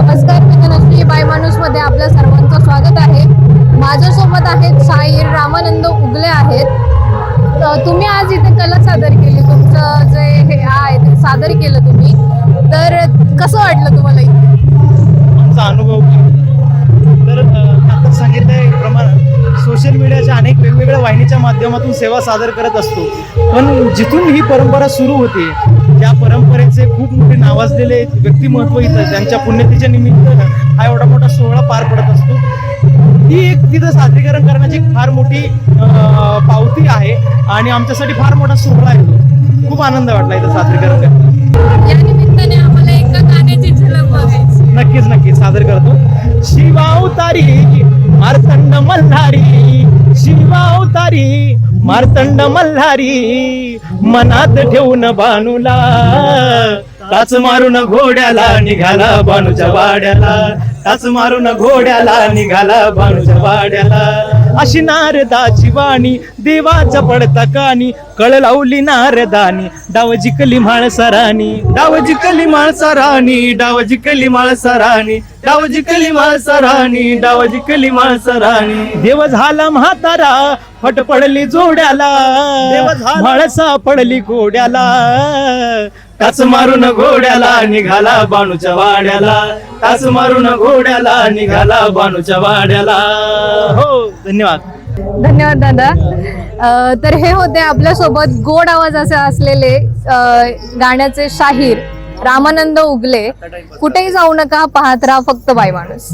नमस्कार मी नक्की मध्ये आपलं सर्वांचं स्वागत आहे. माझ्यासोबत आहेत शाहीर रामानंद उगले आहेत. तुम्ही आज इथे कला सादर केली. तुमचं जे हे आहे ते सादर केलं तुम्ही. तर कसं वाटलं तुम्हाला इथे? आमचा अनुभव तर अ, आता सांगितल्याप्रमाणे सोशल मीडियाच्या अनेक वेगवेगळ्या वाहिनीच्या माध्यमातून सेवा सादर करत असतो. पण जिथून ही परंपरा सुरू होते त्या परंपरेचे खूप मोठे नावाजलेले व्यक्तिमत्व इथं त्यांच्या पुण्यतिथीच्या निमित्त हा एवढा मोठा सोहळा पार पडत असतो. ती एक तिथं सादरीकरण करण्याची फार मोठी पावती आहे आणि आमच्यासाठी फार मोठा सोहळा आहे खूप आनंद वाटला इथं सादरीकरण करताना. नक्कीच नक्कीच सादर करतो. शिवावतारी मार्तंड मल्हारी शिवावतारी मार्तंड मल्हारी मनात ठेवून बाणूला. टाच मारून घोड्याला निघाला बाणूच्या वाड्याला. टाच मारून घोड्याला निघाला बाणूच्या वाड्याला. अशी नारदाची वाणी देवाचा पडता कानी. कळ लावली नारदानी डाव जिकली माळसरानी डाव जिकली माळसरानी डाव जिकली माळसरानी डाव जिकली माळसरानी डाव जिकली माळसरानी देव झाला म्हातारा फट पडली जोड्याला. माळसा पडली घोड्याला टाच मारून घोड्याला निघाला बाणूच्या वाड्याला. टाच मारून घोड्याला निघाला बाणूच्या वाड्याला. हो धन्यवाद. धन्यवाद दादा. अ, तर हे होते आपल्यासोबत गोड आवाज असे असलेले अ, गाण्याचे शाहीर. रामानंद उगले कुठेही जाऊ नका पाहत राहा फक्त बाई माणूस.